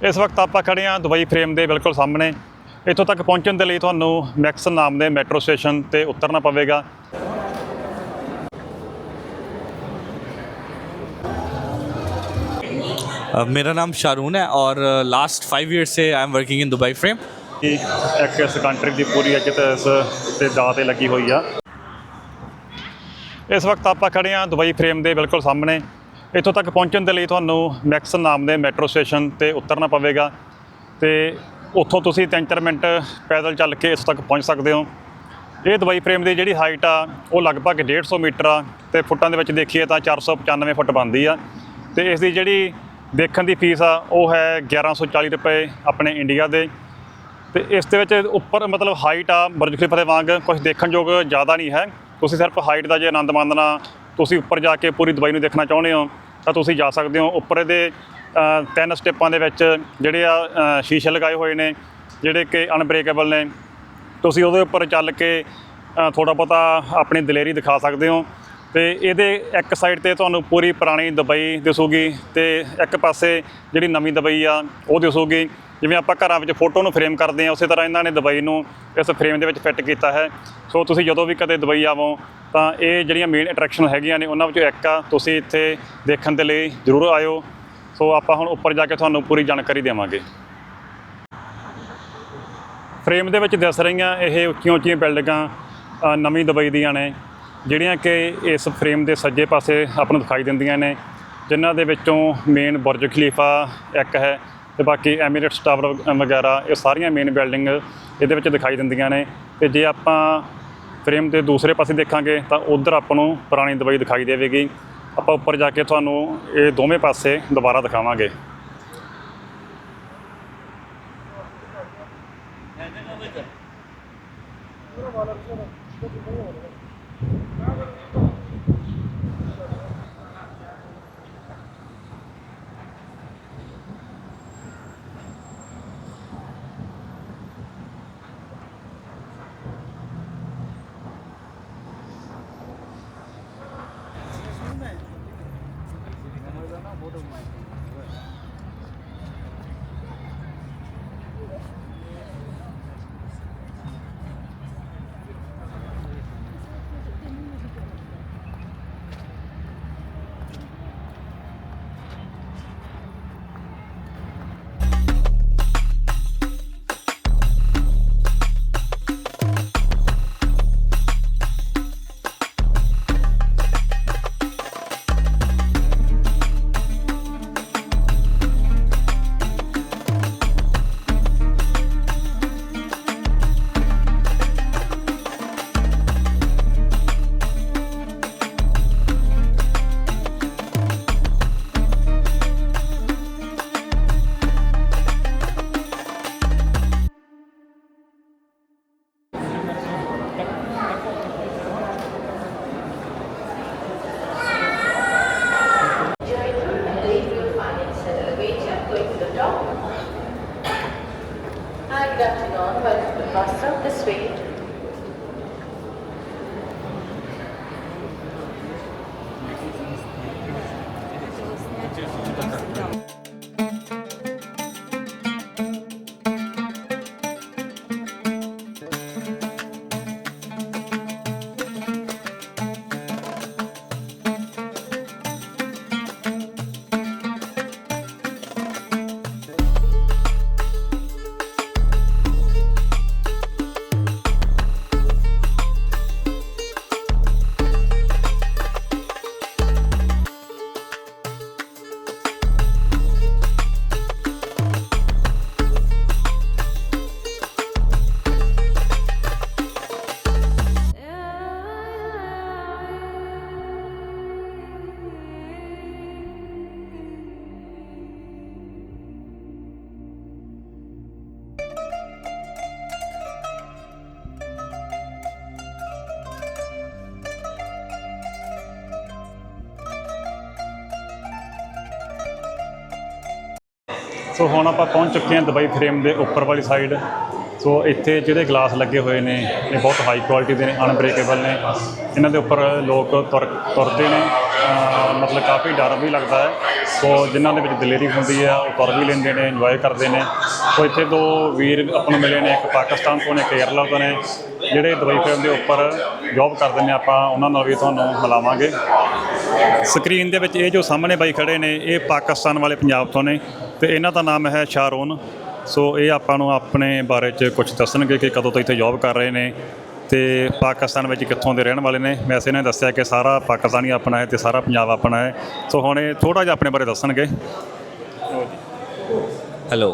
ਇਸ ਵਕਤ ਆਪਾਂ ਖੜੇ ਹਾਂ ਦੁਬਈ ਫਰੇਮ ਦੇ ਬਿਲਕੁਲ ਸਾਹਮਣੇ ਇੱਥੋਂ ਤੱਕ ਪਹੁੰਚਣ ਦੇ ਲਈ ਤੁਹਾਨੂੰ ਮੈਕਸ ਨਾਮ ਦੇ ਮੈਟਰੋ ਸਟੇਸ਼ਨ ਤੇ ਉਤਰਨਾ ਪਵੇਗਾ अ, मेरा नाम शारून है और लास्ट फाइव ईयर से I am working in Dubai frame ਕਿ ਇੱਕ ਇਸ ਕੰਟਰੀ ਦੀ ਪੂਰੀ ਇੱਜ਼ਤ ਇਸ ਤੇ ਦਾਅ ਤੇ ਲੱਗੀ ਹੋਈ ਆ ਇਸ ਵਕਤ ਆਪਾਂ ਖੜੇ ਹਾਂ ਦੁਬਈ ਫਰੇਮ ਦੇ ਬਿਲਕੁਲ ਸਾਹਮਣੇ ਇੱਥੋਂ ਤੱਕ ਪਹੁੰਚਣ ਦੇ ਲਈ ਤੁਹਾਨੂੰ ਮੈਕਸ ਨਾਮ ਦੇ ਮੈਟਰੋ ਸਟੇਸ਼ਨ ਤੇ ਉਤਰਨਾ ਪਵੇਗਾ ਤੇ ਉੱਥੋਂ ਤੁਸੀਂ 3-4 ਮਿੰਟ ਪੈਦਲ ਚੱਲ ਕੇ ਇਸ ਤੱਕ ਪਹੁੰਚ ਸਕਦੇ ਹੋ। ਇਹ ਦਵਾਈ ਫਰੇਮ ਦੀ ਜਿਹੜੀ ਹਾਈਟ ਆ, ਉਹ ਲਗਭਗ 150 ਮੀਟਰ ਆ ਤੇ ਫੁੱਟਾਂ ਦੇ ਵਿੱਚ ਦੇਖੀਏ ਤਾਂ 495 ਫੁੱਟ ਬਣਦੀ ਆ। ਤੇ ਇਸ ਦੀ ਜਿਹੜੀ ਦੇਖਣ ਦੀ ਫੀਸ ਆ, ਉਹ ਹੈ 1140 ਰੁਪਏ ਆਪਣੇ ਇੰਡੀਆ ਦੇ। ਤੇ ਇਸ ਦੇ ਵਿੱਚ ਉੱਪਰ ਮਤਲਬ ਹਾਈਟ ਆ, ਬੁਰਜ ਖਲੀਫਾ ਦੇ ਵਾਂਗ ਕੁਝ ਦੇਖਣ ਯੋਗ ਜ਼ਿਆਦਾ ਨਹੀਂ ਹੈ। ਤੁਸੀਂ ਸਿਰਫ ਹਾਈਟ ਦਾ ਜੇ ਆਨੰਦ ਮਾਣਨਾ, ਤੁਸੀਂ ਉੱਪਰ ਜਾ ਕੇ ਪੂਰੀ ਦੁਬਈ ਨੂੰ ਦੇਖਣਾ ਚਾਹੁੰਦੇ ਹੋ ਤਾਂ ਤੁਸੀਂ ਜਾ ਸਕਦੇ ਹੋ। ਉੱਪਰ ਇਹਦੇ ਤਿੰਨ ਸਟੈਪਾਂ ਦੇ ਵਿੱਚ ਜਿਹੜੇ ਆ ਸ਼ੀਸ਼ੇ ਲਗਾਏ ਹੋਏ ਨੇ, ਜਿਹੜੇ ਕਿ ਅਨਬ੍ਰੇਕੇਬਲ ਨੇ। ਤੁਸੀਂ ਉਹਦੇ ਉੱਪਰ ਚੱਲ ਕੇ ਥੋੜਾ ਬਹੁਤਾ ਆਪਣੀ ਦਲੇਰੀ ਦਿਖਾ ਸਕਦੇ ਹੋ। ਤੇ ਇਹਦੇ ਇੱਕ ਸਾਈਡ ਤੇ ਤੁਹਾਨੂੰ ਪੂਰੀ ਪੁਰਾਣੀ ਦੁਬਈ ਦਿਸੂਗੀ ਤੇ ਇੱਕ ਪਾਸੇ ਜਿਹੜੀ ਨਵੀਂ ਦੁਬਈ ਆ, ਉਹ ਦਿਸੂਗੀ। ਜਿਵੇਂ ਆਪਾਂ ਘਰਾਂ ਵਿੱਚ ਫੋਟੋ ਨੂੰ ਫਰੇਮ ਕਰਦੇ ਆ ਉਸੇ ਤਰ੍ਹਾਂ ਇਹਨਾਂ ਨੇ ਦੁਬਈ ਨੂੰ ਇਸ ਫਰੇਮ ਦੇ ਵਿੱਚ ਫਿੱਟ ਕੀਤਾ ਹੈ। ਸੋ ਤੁਸੀਂ ਜਦੋਂ ਵੀ ਕਦੇ ਦੁਬਈ ਆਵੋ, ਤਾਂ ਇਹ ਜਿਹੜੀਆਂ ਮੇਨ ਅਟਰੈਕਸ਼ਨ ਹੈਗੀਆਂ ਨੇ, ਉਹਨਾਂ ਵਿੱਚੋਂ ਇੱਕ ਆ, ਤੁਸੀਂ ਇੱਥੇ ਦੇਖਣ ਦੇ ਲਈ ਜ਼ਰੂਰ ਆਇਓ। ਸੋ ਆਪਾਂ ਹੁਣ ਉੱਪਰ ਜਾ ਕੇ ਤੁਹਾਨੂੰ ਪੂਰੀ ਜਾਣਕਾਰੀ ਦੇਵਾਂਗੇ। ਫਰੇਮ ਦੇ ਵਿੱਚ ਦਿਸ ਰਹੀਆਂ ਇਹ ਉੱਚੀਆਂ ਉੱਚੀਆਂ ਬਿਲਡਿੰਗਾਂ ਨਵੀਂ ਦੁਬਈ ਦੀਆਂ ਨੇ, ਜਿਹੜੀਆਂ ਕਿ ਇਸ ਫਰੇਮ ਦੇ ਸੱਜੇ ਪਾਸੇ ਆਪਾਂ ਨੂੰ ਦਿਖਾਈ ਦਿੰਦੀਆਂ ਨੇ, ਜਿਨ੍ਹਾਂ ਦੇ ਵਿੱਚੋਂ ਮੇਨ ਬੁਰਜ ਖਲੀਫਾ ਇੱਕ ਹੈ। ਤੇ ਬਾਕੀ ਐਮੀਰੇਟਸ ਟਾਵਰ ਵਗੈਰਾ, ਇਹ ਸਾਰੀਆਂ ਮੇਨ ਬਿਲਡਿੰਗ ਇਹਦੇ ਵਿੱਚ ਦਿਖਾਈ ਦਿੰਦੀਆਂ ਨੇ। ਤੇ ਜੇ ਆਪਾਂ ਫਰੇਮ ਦੇ ਦੂਸਰੇ ਪਾਸੇ ਦੇਖਾਂਗੇ, ਤਾਂ ਉਧਰ ਆਪਾਂ ਨੂੰ ਪੁਰਾਣੀ ਦਵਾਈ ਦਿਖਾਈ ਦੇਵੇਗੀ। ਆਪਾਂ ਉੱਪਰ ਜਾ ਕੇ ਤੁਹਾਨੂੰ ਇਹ ਦੋਵੇਂ ਪਾਸੇ ਦੁਬਾਰਾ ਦਿਖਾਵਾਂਗੇ। During ਸੋ ਹੁਣ ਆਪਾਂ ਪਹੁੰਚ ਚੁੱਕੇ ਹਾਂ ਦੁਬਈ ਫਰੇਮ ਦੇ ਉੱਪਰ ਵਾਲੀ ਸਾਈਡ ਸੋ ਇੱਥੇ ਜਿਹੜੇ ਗਲਾਸ ਲੱਗੇ ਹੋਏ ਨੇ, ਇਹ ਬਹੁਤ ਹਾਈ ਕੁਆਲਿਟੀ ਦੇ ਨੇ ਅਨਬ੍ਰੇਕੇਬਲ ਨੇ। ਇਹਨਾਂ ਦੇ ਉੱਪਰ ਲੋਕ ਤੁਰ, ਤੁਰਦੇ ਨੇ। ਮਤਲਬ ਕਾਫੀ ਡਰ ਵੀ ਲੱਗਦਾ ਹੈ। ਸੋ ਜਿਨ੍ਹਾਂ ਦੇ ਵਿੱਚ ਦਲੇਰੀ ਹੁੰਦੀ ਹੈ, ਉਹ ਤੁਰ ਵੀ ਲੈਂਦੇ ਨੇ ਇੰਜੋਏ ਕਰਦੇ ਨੇ। ਸੋ ਇੱਥੇ ਦੋ ਵੀਰ ਆਪਾਂ ਨੂੰ ਮਿਲੇ ਨੇ, ਇੱਕ ਪਾਕਿਸਤਾਨ ਤੋਂ ਨੇ ਕੇਰਲਾ ਤੋਂ ਨੇ। ਜਿਹੜੇ ਦੁਬਈ ਫਰੇਮ ਦੇ ਉੱਪਰ ਜੌਬ ਕਰਦੇ ਨੇ ਆਪਾਂ, ਉਹਨਾਂ ਨਾਲ ਵੀ ਤੁਹਾਨੂੰ ਮਿਲਾਵਾਂਗੇ। ਸਕਰੀਨ ਦੇ ਵਿੱਚ ਇਹ ਜੋ ਸਾਹਮਣੇ ਬਾਈ ਖੜੇ ਨੇ ਇਹ ਪਾਕਿਸਤਾਨ ਵਾਲੇ ਪੰਜਾਬ ਤੋਂ ਨੇ ਤੇ ਇਹਨਾਂ ਦਾ ਨਾਮ ਹੈ ਸ਼ਾਰੋਨ ਸੋ ਇਹ ਆਪਾਂ ਨੂੰ ਆਪਣੇ ਬਾਰੇ 'ਚ ਕੁਝ ਦੱਸਣਗੇ ਕਿ ਕਦੋਂ ਤੋਂ ਇੱਥੇ ਜੌਬ ਕਰ ਰਹੇ ਨੇ ਤੇ ਪਾਕਿਸਤਾਨ ਵਿੱਚ ਕਿੱਥੋਂ ਦੇ ਰਹਿਣ ਵਾਲੇ ਨੇ ਵੈਸੇ ਇਹਨਾਂ ਨੇ ਦੱਸਿਆ ਕਿ ਸਾਰਾ ਪਾਕਿਸਤਾਨ ਹੀ ਆਪਣਾ ਹੈ ਤੇ ਸਾਰਾ ਪੰਜਾਬ ਆਪਣਾ ਹੈ ਸੋ ਹੁਣ ਇਹ ਥੋੜਾ ਜਿਹਾ ਆਪਣੇ ਬਾਰੇ ਦੱਸਣਗੇ हेलो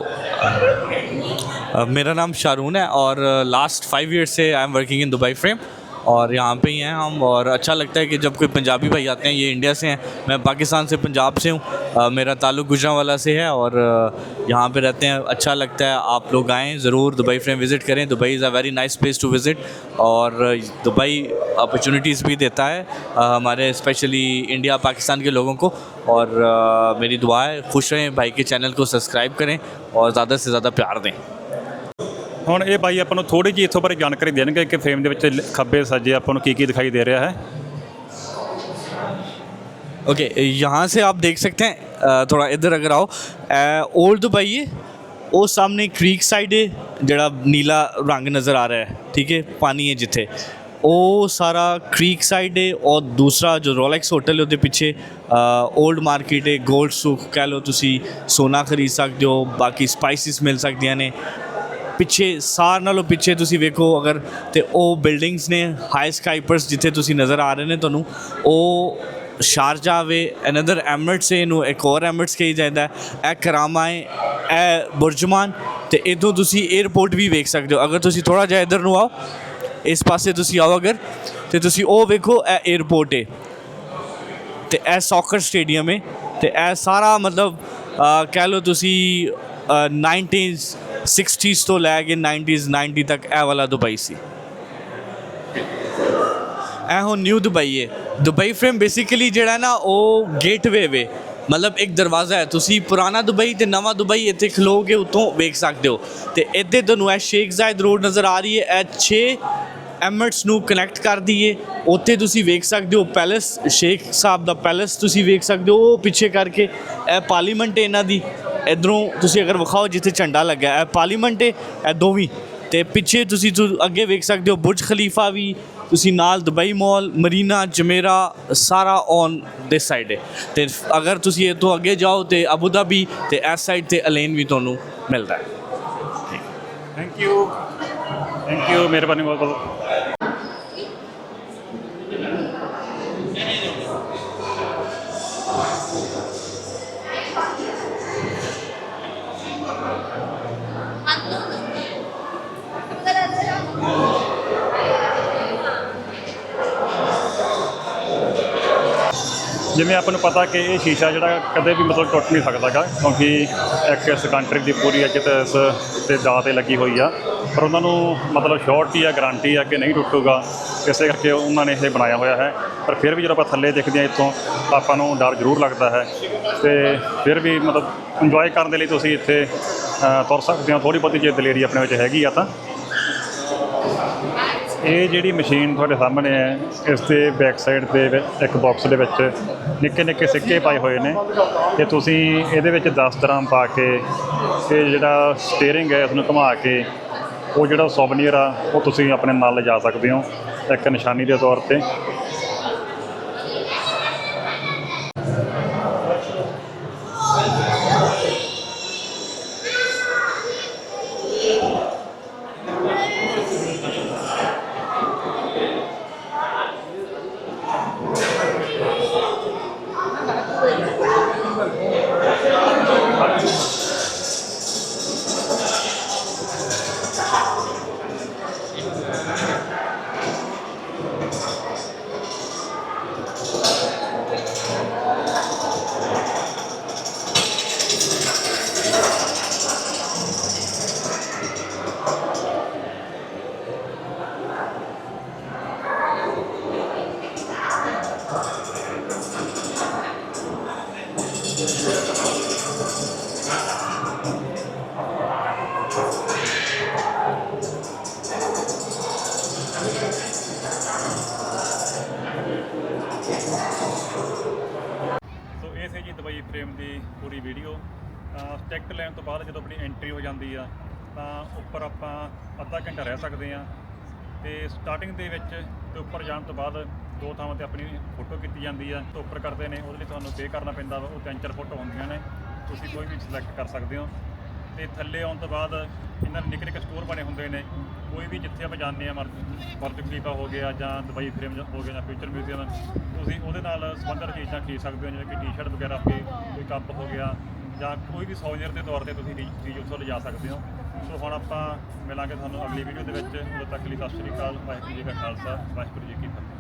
अ, मेरा नाम शारून है और लास्ट फाइव ईयर से I am working in Dubai frame और यहाँ पे ही हैं हम, और अच्छा लगता है कि जब कोई पंजाबी भाई आते हैं, ये इंडिया से हैं, मैं पाकिस्तान से पंजाब से हूँ मेरा ताल्लुक गुजरावाला से है, और यहाँ पे रहते हैं अच्छा लगता है, आप लोग आएँ, ज़रूर दुबई फ्रेम विज़िट करें, Dubai is a very nice place to visit, और दुबई अपॉर्चुनिटीज़ भी देता है हमारे स्पेशली इंडिया पाकिस्तान के लोगों को, और मेरी दुआ है, खुश रहें, भाई के चैनल को सब्सक्राइब करें, और ज़्यादा से ज़्यादा प्यार दें। ਹੁਣ ਇਹ ਬਾਈ ਆਪਾਂ ਨੂੰ ਥੋੜੀ ਜਿਹੀ ਇੱਥੋਂ ਬਾਰੇ ਜਾਣਕਾਰੀ ਦੇਣਗੇ ਕਿ ਫਰੇਮ ਦੇ ਵਿੱਚ ਖੱਬੇ ਸੱਜੇ ਆਪਾਂ ਨੂੰ ਕੀ ਕੀ ਦਿਖਾਈ ਦੇ ਰਿਹਾ ਹੈ। ਓਕੇ यहाँ से ਆਪ ਦੇਖ सकते हैं थोड़ा इधर ਅਗਰ ਆਓ। ਓਲਡ दुबई है ਉਹ ਸਾਹਮਣੇ ਕ੍ਰੀਕ ਸਾਈਡ ਹੈ, ਜਿਹੜਾ ਨੀਲਾ ਰੰਗ ਨਜ਼ਰ ਆ ਰਿਹਾ ਹੈ। ਠੀਕ ਹੈ, ਪਾਣੀ ਹੈ ਜਿੱਥੇ। ਉਹ ਸਾਰਾ ਕ੍ਰੀਕ ਸਾਈਡ ਹੈ ਔਰ ਦੂਸਰਾ ਜੋ ਰੋਲੈਕਸ ਹੋਟਲ ਉਹਦੇ ਪਿੱਛੇ ਓਲਡ ਮਾਰਕੀਟ ਹੈ। ਗੋਲਡ ਸੂਕ ਕਹ ਲਓ ਤੁਸੀਂ, ਸੋਨਾ ਖਰੀਦ ਸਕਦੇ ਹੋ, ਬਾਕੀ ਸਪਾਈਸਿਸ ਮਿਲ ਸਕਦੀਆਂ ਨੇ। ਪਿੱਛੇ ਸਾਰ ਨਾਲੋਂ ਪਿੱਛੇ ਤੁਸੀਂ ਵੇਖੋ ਅਗਰ ਤੇ ਉਹ ਬਿਲਡਿੰਗਸ ਨੇ ਹਾਈ ਸਕਾਈਪਰਸ ਜਿੱਥੇ ਤੁਸੀਂ ਨਜ਼ਰ ਆ ਰਹੇ ਨੇ ਤੁਹਾਨੂੰ ਉਹ ਸ਼ਾਰਜਾ ਵੇ ਅਨਦਰ ਐਮਰਟਸ ਹੈ ਇਹਨੂੰ ਇੱਕ ਹੋਰ ਐਮਰਟਸ ਕਹੀ ਜਾਂਦਾ ਹੈ। ਇਹ ਕਰਾਮਾ ਹੈ ਇਹ ਬੁਰਜਮਾਨ ਤੇ ਇਦੋਂ ਤੁਸੀਂ 에ਅਰਪੋਰਟ ਵੀ ਵੇਖ ਸਕਦੇ ਹੋ ਅਗਰ ਤੁਸੀਂ ਥੋੜਾ ਜਿਹਾ ਇਧਰ ਨੂੰ ਆਓ ਇਸ ਪਾਸੇ ਤੁਸੀਂ ਆਓ ਅਗਰ ਤੇ ਤੁਸੀਂ ਉਹ ਵੇਖੋ ਇਹ 에ਅਰਪੋਰਟ ਹੈ ਤੇ ਇਹ ਸੌਕਰ ਸਟੇਡੀਅਮ ਹੈ ਤੇ ਇਹ ਸਾਰਾ ਮਤਲਬ ਕਹਿ ਲਓ ਤੁਸੀਂ ਅ, 90s 60s ਤੋਂ ਲੈ ਕੇ 90s 90 ਤੱਕ ਇਹ ਵਾਲਾ ਦੁਬਈ ਸੀ। ਇਹ ਹੁਣ ਨਿਊ ਦੁਬਈ ਹੈ ਦੁਬਈ ਫਰੇਮ ਬੇਸਿਕਲੀ ਜਿਹੜਾ ਨਾ ਉਹ ਗੇਟਵੇ ਵੇ। ਮਤਲਬ ਇੱਕ ਦਰਵਾਜ਼ਾ ਹੈ। ਤੁਸੀਂ ਪੁਰਾਣਾ ਦੁਬਈ ਤੇ ਨਵਾਂ ਦੁਬਈ ਇੱਥੇ ਖਲੋਗੇ ਉਤੋਂ ਵੇਖ ਸਕਦੇ ਹੋ। ਤੇ ਇੱਥੇ ਤੁਹਾਨੂੰ ਇਹ ਸ਼ੇਖ ਜ਼ਾਇਦ ਰੋਡ ਨਜ਼ਰ ਆ ਰਹੀ ਹੈ ਇਹ 6 ਐਮਰਟਸ ਨੂੰ ਕਨੈਕਟ ਕਰਦੀ ਏ। ਉੱਥੇ ਤੁਸੀਂ ਵੇਖ ਸਕਦੇ ਹੋ ਪੈਲੇਸ ਸ਼ੇਖ ਸਾਹਿਬ ਦਾ ਪੈਲੇਸ ਤੁਸੀਂ ਵੇਖ ਸਕਦੇ ਹੋ। ਉਹ ਪਿੱਛੇ ਕਰਕੇ ਇਹ ਪਾਰਲੀਮੈਂਟ ਹੈ ਇਹਨਾਂ ਦੀ। ਇਧਰੋਂ ਤੁਸੀਂ ਅਗਰ ਵਿਖਾਓ ਜਿੱਥੇ ਝੰਡਾ ਲੱਗਾ ਹੈ, ਇਹ ਪਾਰਲੀਮੈਂਟ ਹੈ ਇਹ ਦੋਵੀਂ। ਤੇ ਪਿੱਛੇ ਤੁਸੀਂ ਤੁ- ਅੱਗੇ ਵੇਖ ਸਕਦੇ ਹੋ ਬੁਰਜ ਖਲੀਫਾ ਵੀ ਤੁਸੀਂ ਨਾਲ ਦੁਬਈ ਮਾਲ ਮਰੀਨਾ ਜਮੇਰਾ ਸਾਰਾ ਔਨ ਦਿਸ ਸਾਈਡ ਹੈ। ਤੇ ਅਗਰ ਤੁਸੀਂ ਇਹ ਤੋਂ ਅੱਗੇ ਜਾਓ ਤੇ ਅਬੂ ਧਾਬੀ ਤੇ ਇਸ ਸਾਈਡ ਤੇ ਅਲੇਨ ਵੀ ਤੁਹਾਨੂੰ ਮਿਲਦਾ ਹੈ। ਥੈਂਕ ਯੂ ਥੈਂਕ ਯੂ ਮਿਹਰਬਾਨੀ ਬਹੁਤ ਬਹੁਤ। ਜਿਵੇਂ ਆਪਾਂ ਨੂੰ ਪਤਾ ਕਿ ਇਹ ਸ਼ੀਸ਼ਾ ਜਿਹੜਾ ਕਦੇ ਵੀ ਮਤਲਬ ਟੁੱਟ ਨਹੀਂ ਸਕਦਾਗਾ, ਕਿਉਂਕਿ ਇੱਕ ਇਸ ਕੰਟਰੀ ਦੀ ਪੂਰੀ ਇੱਜ਼ਤ ਇਸ ਤੇ ਦਾ ਤੇ ਲੱਗੀ ਹੋਈ ਆ। ਪਰ ਉਹਨਾਂ ਨੂੰ ਮਤਲਬ ਸ਼ੋਰਟੀ ਆ ਗਾਰੰਟੀ ਆ ਕਿ ਨਹੀਂ ਟੁੱਟੂਗਾ। ਇਸੇ ਕਰਕੇ ਉਹਨਾਂ ਨੇ ਇਹ ਬਣਾਇਆ ਹੋਇਆ ਹੈ। ਪਰ ਫਿਰ ਵੀ ਜਦੋਂ ਆਪਾਂ ਥੱਲੇ ਦੇਖਦੇ ਹਾਂ ਇੱਥੋਂ, ਆਪਾਂ ਨੂੰ ਡਰ ਜ਼ਰੂਰ ਲੱਗਦਾ ਹੈ। ਤੇ ਫਿਰ ਵੀ ਮਤਲਬ ਇੰਜੋਏ ਕਰਨ ਦੇ ਲਈ ਤੁਸੀਂ ਇੱਥੇ ਤੁਰ ਸਕਦੇ ਹੋ। ਥੋੜੀ ਬਹੁਤੀ ਜੇ ਦਲੇਰੀ ਆਪਣੇ ਵਿੱਚ ਹੈਗੀ ਆ ਤਾਂ। ਇਹ ਜਿਹੜੀ ਮਸ਼ੀਨ ਤੁਹਾਡੇ ਸਾਹਮਣੇ ਹੈ, ਇਸ ਦੇ ਬੈਕ ਸਾਈਡ ਤੇ ਇੱਕ ਬਾਕਸ ਦੇ ਵਿੱਚ ਨਿੱਕੇ ਨਿੱਕੇ ਸਿੱਕੇ ਪਾਏ ਹੋਏ ਨੇ। ਤੇ ਤੁਸੀਂ ਇਹਦੇ ਵਿੱਚ 10 ਦਰਾਮ ਪਾ ਕੇ ਇਹ ਜਿਹੜਾ ਸਟੀਅਰਿੰਗ ਹੈ ਇਸ ਨੂੰ ਘੁਮਾ ਕੇ ਉਹ ਜਿਹੜਾ ਸੋਵਨੀਅਰ ਆ, ਉਹ ਤੁਸੀਂ ਆਪਣੇ ਨਾਲ ਲਿਜਾ ਸਕਦੇ ਹੋ। ਇੱਕ ਨਿਸ਼ਾਨੀ ਦੇ ਤੌਰ ਤੇ। ਸੀ ਜੀ ਦੁਬਈ ਫਰੇਮ ਦੀ ਪੂਰੀ ਵੀਡੀਓ। ਟਿਕਟ ਲੈਣ ਤੋਂ ਬਾਅਦ ਜਦੋਂ ਆਪਣੀ ਐਂਟਰੀ ਹੋ ਜਾਂਦੀ ਆ, ਤਾਂ ਉੱਪਰ ਆਪਾਂ ਅੱਧਾ ਘੰਟਾ ਰਹਿ ਸਕਦੇ ਆ। ਤੇ ਸਟਾਰਟਿੰਗ ਦੇ ਵਿੱਚ ਤੇ ਉੱਪਰ ਜਾਣ ਤੋਂ ਬਾਅਦ ਦੋ ਥਾਵਾਂ ਤੇ ਆਪਣੀ ਫੋਟੋ ਕੀਤੀ ਜਾਂਦੀ ਆ, ਤੇ ਉੱਪਰ ਕਰਦੇ ਨੇ, ਉਹਦੇ ਲਈ ਤੁਹਾਨੂੰ ਪੇ ਕਰਨਾ ਪੈਂਦਾ ਵਾ, ਉਹ ਤਿੰਨ ਚਾਰ ਫੋਟੋ ਹੁੰਦੀਆਂ ਨੇ, ਤੁਸੀਂ ਕੋਈ ਵੀ ਸਿਲੈਕਟ ਕਰ ਸਕਦੇ ਹੋ। ਤੇ ਥੱਲੇ ਆਉਣ ਤੋਂ ਬਾਅਦ ਇਹਨਾਂ ਦੇ ਨਿੱਕੇ ਨਿੱਕੇ ਸਟੋਰ ਬਣੇ ਹੁੰਦੇ ਨੇ, ਕੋਈ ਵੀ ਜਿੱਥੇ ਆਪਾਂ ਜਾਂਦੇ ਆ, ਮਰ ਬਰਜ ਖਲੀਫਾ ਹੋ ਗਿਆ ਜਾਂ ਦੁਬਈ ਫਰੇਮ ਹੋ ਗਿਆ ਜਾਂ ਫਿਊਚਰ ਮਿਊਜ਼ੀਅਮ ਤੁਸੀਂ ਉਹਦੇ ਨਾਲ ਸੰਬੰਧਿਤ ਚੀਜ਼ਾਂ ਖਰੀਦ ਸਕਦੇ ਹੋ, ਜਿਵੇਂ ਕਿ ਟੀ-ਸ਼ਰਟ ਵਗੈਰਾ ਹੋ ਗਈ ਕੋਈ ਕੱਪ ਹੋ ਗਿਆ, ਜਾਂ ਕੋਈ ਵੀ ਸੌਵੀਅਰ ਦੇ ਤੌਰ ਤੇ ਤੁਸੀਂ ਚੀਜ਼ ਚੀਜ਼ ਉੱਥੋਂ ਲਿਜਾ ਸਕਦੇ ਹੋ। ਸੋ ਹੁਣ ਆਪਾਂ ਮਿਲਾਂਗੇ ਤੁਹਾਨੂੰ ਅਗਲੀ ਵੀਡੀਓ ਦੇ ਵਿੱਚ। ਉਦੋਂ ਤੱਕ ਲਈ ਸਤਿ ਸ਼੍ਰੀ ਅਕਾਲ, ਵਾਹਿਗੁਰੂ ਜੀ ਕਾ ਖਾਲਸਾ, ਵਾਹਿਗੁਰੂ ਜੀ ਕੀ ਫਤਿਹ।